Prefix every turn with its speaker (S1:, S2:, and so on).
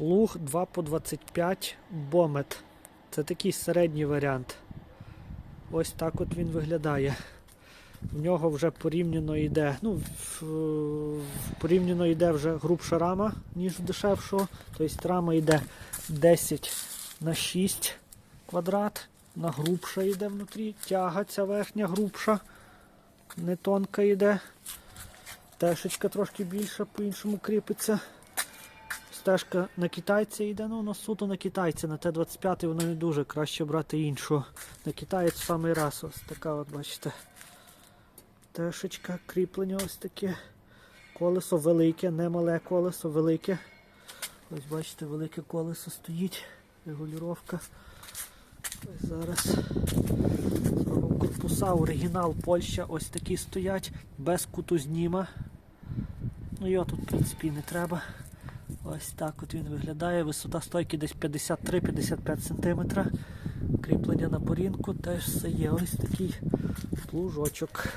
S1: Плуг 2 по 25 бомет. Це такий середній варіант. Ось так от він виглядає. В нього вже порівняно йде. Ну, порівняно йде вже грубша рама, ніж в дешевшого. Тобто рама йде 10 на 6 квадрат. На грубша йде внутрі. Тяга ця верхня грубша. Не тонка йде. Тешечка трошки більша, по-іншому кріпиться. Стежка на китайця йде, ну воно суто на китайця, на Т-25 воно не дуже, краще брати іншу. На китаєць в самий раз ось така, от бачите. Тешечка, кріплення ось таке. Колесо велике, не мале колесо, велике. Ось бачите, велике колесо стоїть. Регулювання. Ось зараз корпуса, оригінал Польща, ось такі стоять, без кутузніма. Ну його тут, в принципі, не треба. Ось так от він виглядає. Висота стойки десь 53-55 см. Кріплення на порінку теж все є. Ось такий плужочок.